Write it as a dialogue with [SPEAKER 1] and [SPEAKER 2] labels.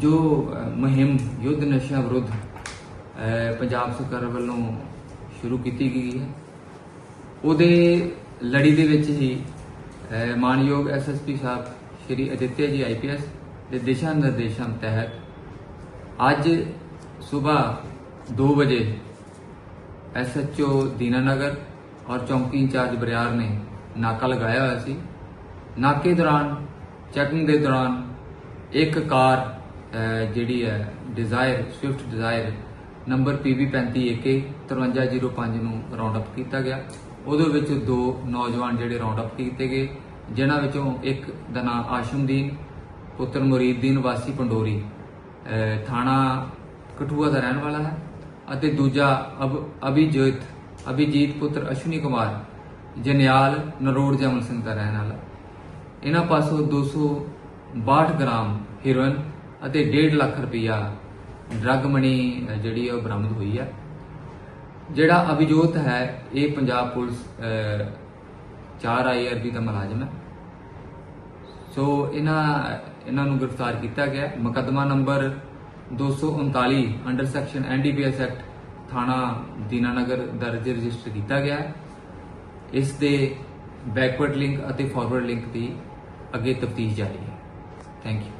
[SPEAKER 1] ਜੋ ਮੁਹਿੰਮ ਯੁੱਧ ਨਸ਼ਿਆਂ ਵਿਰੁੱਧ ਪੰਜਾਬ ਸਰਕਾਰ ਵੱਲੋਂ ਸ਼ੁਰੂ ਕੀਤੀ ਗਈ ਹੈ। ਉਹਦੇ ਲੜੀ ਦੇ ਵਿੱਚ ਹੀ ਅਹ, ਮਾਨਯੋਗ ਐਸਐਸਪੀ ਸਾਹਿਬ ਸ਼੍ਰੀ ਅਦਿੱਤਿਆ ਜੀ ਆਈਪੀਐਸ ਦੇ ਦਿਸ਼ਾ ਨਿਰਦੇਸ਼ਾਂ ਤਹਿਤ ਅੱਜ ਸਵੇਰ 2 ਵਜੇ ਐਸਐਚਓ ਦੀਨਾਨਗਰ ਔਰ ਚੌਂਕੀ ਇੰਚਾਰਜ ਬਰਿਆਰ ਨੇ ਨਾਕਾ ਲਗਾਇਆ ਹੋਇਆ ਸੀ। ਨਾਕੇ ਦੌਰਾਨ ਚੈਕਿੰਗ ਦੇ ਦੌਰਾਨ ਇੱਕ ਕਾਰ ਜਿਹੜੀ ਹੈ Dzire Swift Dzire number PB35AK 5305 ਨੂੰ ਰਾਉਂਡ ਅਪ ਕੀਤਾ ਗਿਆ। ਉਹਦੇ ਵਿੱਚ ਦੋ ਨੌਜਵਾਨ ਜਿਹੜੇ ਰਾਉਂਡ ਅਪ ਕੀਤੇ ਗਏ, ਜਿਨ੍ਹਾਂ ਵਿੱਚੋਂ ਇੱਕ ਦਾ ਨਾਮ ਆਸ਼ਮਦੀਨ, ਪੁੱਤਰ ਮੁਰੀਦਦੀਨ ਵਾਸੀ ਪੰਡੋਰੀ। ਥਾਣਾ ਕਠੂਆ ਦਾ ਰਹਿਣ ਵਾਲਾ ਹੈ। ਅਤੇ ਦੂਜਾ ਅਬ ਅਭਿਜੋਤ ਅਭਿਜੀਤ ਪੁੱਤਰ ਅਸ਼ਵਨੀ ਕੁਮਾਰ, ਜਨਿਆਲ ਨਰੋੜ ਜਮਨ ਸਿੰਘ ਦਾ ਰਹਿਣ ਵਾਲਾ। ਇਹਨਾਂ ਪਾਸੋਂ 262 ਗ੍ਰਾਮ ਹੀਰੋਇਨ ਅਤੇ 1.5 ਲੱਖ ਰੁਪਇਆ ਡਰੱਗ ਮਨੀ ਜਿਹੜੀ ਉਹ ਬਰਾਮਦ ਹੋਈ ਹੈ ਜਿਹੜਾ ਅਭਿਜੋਤ ਹੈ, ਇਹ ਪੰਜਾਬ ਪੁਲਿਸ 4 ਆਈਆਰਬੀ ਦਾ ਮੁਲਾਜ਼ਮ ਹੈ। ਸੋ ਇਹਨਾਂ ਇਹਨਾਂ ਨੂੰ ਗ੍ਰਿਫਤਾਰ ਕੀਤਾ ਗਿਆ। ਮੁਕੱਦਮਾ number 239 under section NDPS act ਥਾਣਾ ਦੀਨਾਨਗਰ ਦਰਜ ਰਜਿਸਟਰ ਕੀਤਾ ਗਿਆ ਇਸ ਦੇ ਬੈਕਵਰਡ ਲਿੰਕ ਅਤੇ ਫਾਰਵਰਡ ਲਿੰਕ ਦੀ ਅੱਗੇ ਤਫਤੀਸ਼ ਜਾਰੀ ਹੈ। Thank you.